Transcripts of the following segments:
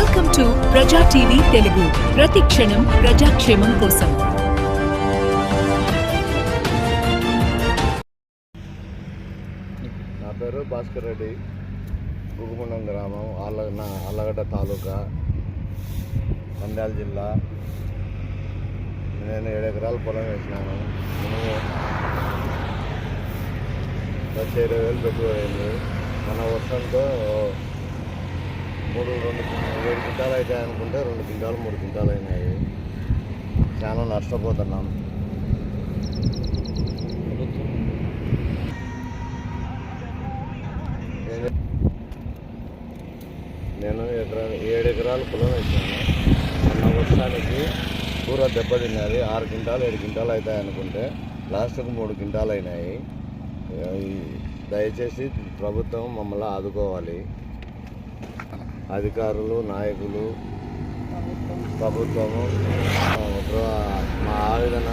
Welcome to Praja TV Telugu ప్రతి క్షణం ప్రజాక్షేమం కోసం. నా పేరు భాస్కర్ రెడ్డి. గుగుమండం గ్రామం ఆళ్ళ నా ఆళ్ళగడ్డ తాలూకా మండ్యాల జిల్లా. నేను ఏడు ఎకరాలు పొలం వేసినాను. మినుము లక్ష ఇరవై వేలు పెట్టుబడి అయింది. మన వర్షంతో మూడు రెండు ఏడు క్వింటాలు అవుతాయి అనుకుంటే రెండు క్వింటాలు మూడు క్వింటాలు అయినాయి చాలా నష్టపోతున్నాం. నేను- ఎకరాలు ఎకరా ఏడు ఎకరాలు పొలం వేసాను. మొన్న వర్షానికి కూర దెబ్బతిన్నది. ఆరు క్వింటాలు ఏడు క్వింటాలు అవుతాయి అనుకుంటే లాస్ట్కు మూడు క్వింటాలు అయినాయి దయచేసి ప్రభుత్వం మమ్మల్ని ఆదుకోవాలి. అధికారులు నాయకులు ప్రభుత్వము మా ఆవేదన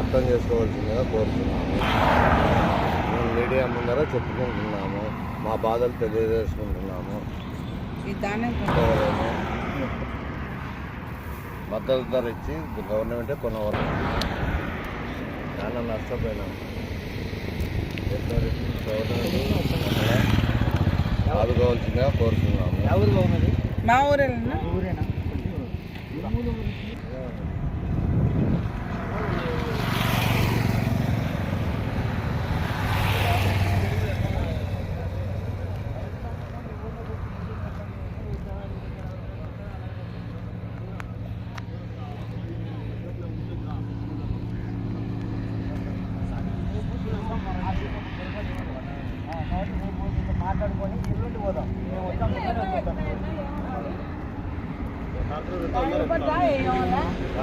అర్థం చేసుకోవాల్సిందిగా కోరుతున్నాము. మేము మీడియా ముందర చెప్పుకుంటున్నాము మా బాధలు తెలియజేసుకుంటున్నాము. మద్దతు ధర ఇచ్చి గవర్నమెంటే కొనవరం చాలా నష్టపోయినాం. ఆదుకోవాల్సిందిగా కోరుతున్నాము. మా ఊరేనా?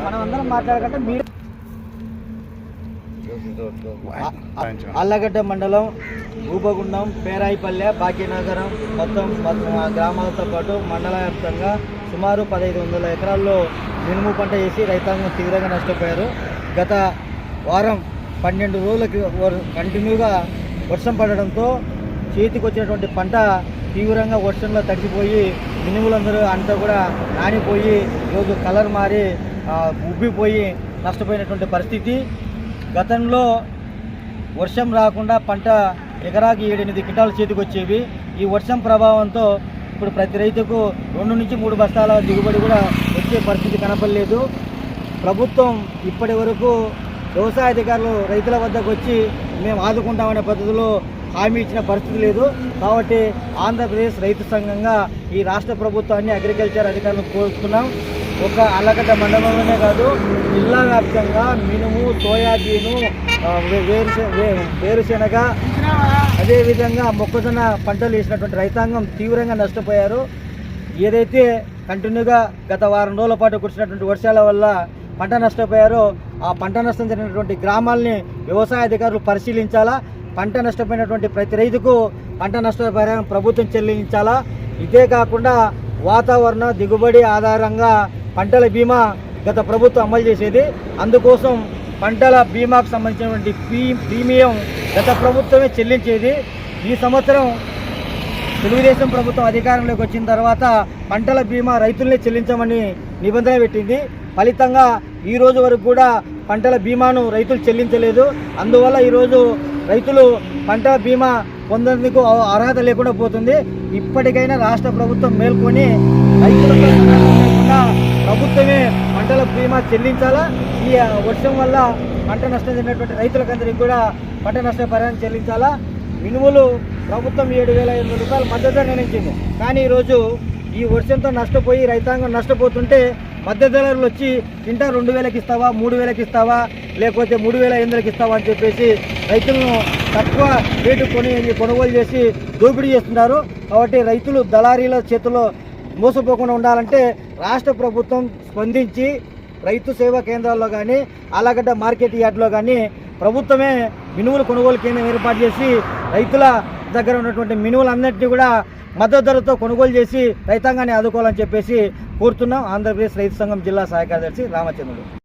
మనం అందరం మాట్లాడకంటే మీరు అల్లగడ్డ మండలం భూపగుండం పేరాయిపల్లె భాగ్యనగరం మొత్తం మొత్తం గ్రామాలతో పాటు మండల వ్యాప్తంగా సుమారు పదహైదు వందల ఎకరాల్లో మినుము పంట వేసి రైతాంగం తీవ్రంగా నష్టపోయారు. గత వారం పన్నెండు రోజులకి వర్- కంటిన్యూగా వర్షం పడడంతో చేతికి వచ్చినటువంటి పంట తీవ్రంగా వర్షంలో తడిసిపోయి మినుములందరూ అంతా కూడా నానిపోయి ఈరోజు కలర్ మారి ఉబ్బిపోయి నష్టపోయినటువంటి పరిస్థితి. గతంలో వర్షం రాకుండా పంట ఎకరాకి ఏడెనిమిది క్వింటాలు చేతికి వచ్చేవి ఈ వర్షం ప్రభావంతో ఇప్పుడు ప్రతి రైతుకు రెండు నుంచి మూడు బస్తాల దిగుబడి కూడా వచ్చే పరిస్థితి కనపడలేదు. ప్రభుత్వం ఇప్పటి వరకు వ్యవసాయ అధికారులు రైతుల వద్దకు వచ్చి మేము ఆదుకుంటామనే పద్ధతిలో హామీ ఇచ్చిన పరిస్థితి లేదు. కాబట్టి ఆంధ్రప్రదేశ్ రైతు సంఘంగా ఈ రాష్ట్ర ప్రభుత్వాన్ని అగ్రికల్చర్ అధికారులను కోరుతున్నాం. ఒక అల్లగడ్డ మండలంలోనే కాదు జిల్లా వ్యాప్తంగా మినుము సోయాబీను వేరుశెనగ అదేవిధంగా మొక్కజొన్న పంటలు వేసినటువంటి రైతాంగం తీవ్రంగా నష్టపోయారు. ఏదైతే కంటిన్యూగా గత వారం రోజుల పాటు కురిసినటువంటి వర్షాల వల్ల పంట నష్టపోయారో ఆ పంట నష్టం జరిగినటువంటి గ్రామాల్ని వ్యవసాయ అధికారులు పరిశీలించాలా? పంట నష్టపోయినటువంటి ప్రతి రైతుకు పంట నష్టపరిహారం ప్రభుత్వం చెల్లించాలా? ఇదే కాకుండా వాతావరణ దిగుబడి ఆధారంగా పంటల బీమా గత ప్రభుత్వం అమలు చేసేది. అందుకోసం పంటల బీమాకు సంబంధించినటువంటి ప్రీ ప్రీమియం గత ప్రభుత్వమే చెల్లించేది. ఈ సంవత్సరం తెలుగుదేశం ప్రభుత్వం అధికారంలోకి వచ్చిన తర్వాత పంటల బీమా రైతులనే చెల్లించమని నిబంధన పెట్టింది. ఫలితంగా ఈ రోజు వరకు కూడా పంటల బీమాను రైతులు చెల్లించలేదు. అందువల్ల ఈరోజు రైతులు పంట బీమా పొందేందుకు అర్హత లేకుండా పోతుంది. ఇప్పటికైనా రాష్ట్ర ప్రభుత్వం మేల్కొని రైతులకు లేకుండా ప్రభుత్వమే పంటల బీమా చెల్లించాలా? ఈ వర్షం వల్ల పంట నష్టం చెందినటువంటి రైతులకందరికీ కూడా పంట నష్ట పరిహారం చెల్లించాలా? మినుములు ప్రభుత్వం ఏడు వేల ఎనిమిది రూపాయలు మద్దతు నిర్ణయించింది. కానీ ఈరోజు ఈ వర్షంతో నష్టపోయి రైతాంగం నష్టపోతుంటే మద్దతు వచ్చి ఇంట రెండు వేలకి ఇస్తావా? మూడు వేలకి ఇస్తావా? లేకపోతే మూడు వేల ఎనిమిదికి ఇస్తావా? అని చెప్పేసి రైతులను తక్కువ రేటు కొని కొనుగోలు చేసి దోపిడీ చేస్తున్నారు. కాబట్టి రైతులు దళారీల చేతుల్లో మోసపోకుండా ఉండాలంటే రాష్ట్ర ప్రభుత్వం స్పందించి రైతు సేవా కేంద్రాల్లో కానీ ఆలగడ్డ మార్కెట్ యార్డ్లో కానీ ప్రభుత్వమే మినుములు కొనుగోలు కేంద్రం ఏర్పాటు చేసి రైతుల దగ్గర ఉన్నటువంటి మినుములన్నింటినీ కూడా మద్దతు ధరతో కొనుగోలు చేసి రైతాంగాన్ని ఆదుకోవాలని చెప్పేసి కోరుతున్నాం. ఆంధ్రప్రదేశ్ రైతు సంఘం జిల్లా సహాయ కార్యదర్శి రామచంద్రుడు.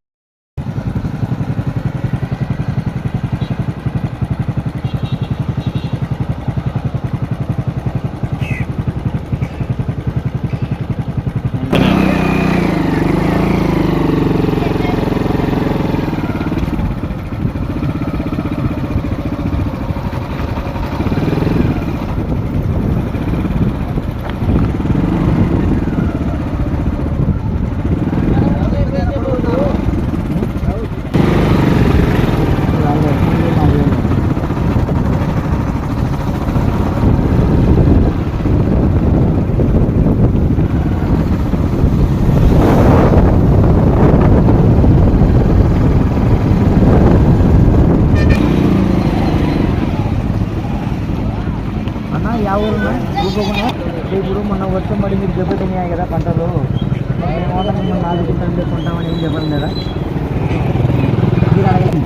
ఊరుకోకుండా ఇప్పుడు మొన్న వర్షం పడి మీరు దెబ్బతిన్నాయి కదా పంటలు. మేము మిమ్మల్ని నాలుగు గింటలు లేకుంటామని ఏం చెప్పండి కదా. మీరు అడగండి